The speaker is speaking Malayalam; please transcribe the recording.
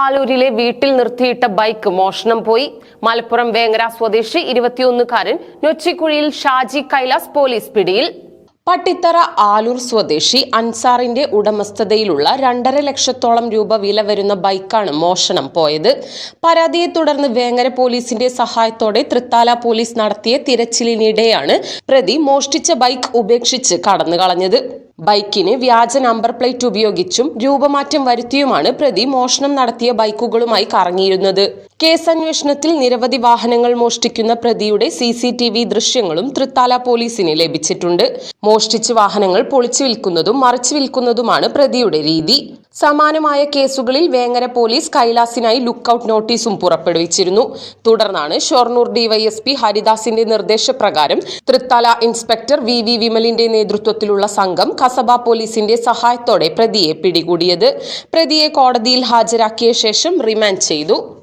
ആലൂരിലെ വീട്ടിൽ നിർത്തിയിട്ട ബൈക്ക് മോഷണം പോയി. മലപ്പുറം വേങ്ങര സ്വദേശി ഇരുപത്തിയൊന്നുകാരൻ നൊച്ചിക്കുഴിയിൽ ഷാജി കൈലാസ് പോലീസ് പിടിയിൽ. പട്ടിത്തറ ആലൂർ സ്വദേശി അൻസാറിന്റെ ഉടമസ്ഥതയിലുള്ള രണ്ടര ലക്ഷത്തോളം രൂപ വില വരുന്ന ബൈക്കാണ് മോഷണം പോയത്. പരാതിയെ തുടർന്ന് വേങ്ങര പോലീസിന്റെ സഹായത്തോടെ തൃത്താല പോലീസ് നടത്തിയ തിരച്ചിലിനിടെയാണ് പ്രതി മോഷ്ടിച്ച ബൈക്ക് ഉപേക്ഷിച്ച് കടന്നു കളഞ്ഞത് ബൈക്കിന് വ്യാജ നമ്പർ പ്ലേറ്റ് ഉപയോഗിച്ചും രൂപമാറ്റം വരുത്തിയുമാണ് പ്രതി മോഷണം നടത്തിയ ബൈക്കുകളുമായി കറങ്ങിയിരുന്നത്. കേസ് അന്വേഷണത്തിൽ നിരവധി വാഹനങ്ങൾ മോഷ്ടിക്കുന്ന പ്രതിയുടെ സി സി ടി വി ദൃശ്യങ്ങളും തൃത്താല പോലീസിന് ലഭിച്ചിട്ടുണ്ട്. മോഷ്ടിച്ച് വാഹനങ്ങൾ പൊളിച്ചു വിൽക്കുന്നതും മറിച്ചു വിൽക്കുന്നതുമാണ് പ്രതിയുടെ രീതി. സമാനമായ കേസുകളിൽ വേങ്ങര പോലീസ് കൈലാസിനായി ലുക്കൌട്ട് നോട്ടീസും പുറപ്പെടുവിച്ചിരുന്നു. തുടർന്നാണ് ഷൊർണൂർ ഡിവൈഎസ്പി ഹരിദാസിന്റെ നിർദ്ദേശപ്രകാരം തൃത്തല ഇൻസ്പെക്ടർ വി വി വിമലിന്റെ നേതൃത്വത്തിലുള്ള സംഘം കസബ പോലീസിന്റെ സഹായത്തോടെ പ്രതിയെ പിടികൂടിയത്. പ്രതിയെ കോടതിയിൽ ഹാജരാക്കിയ ശേഷം റിമാൻഡ് ചെയ്തു.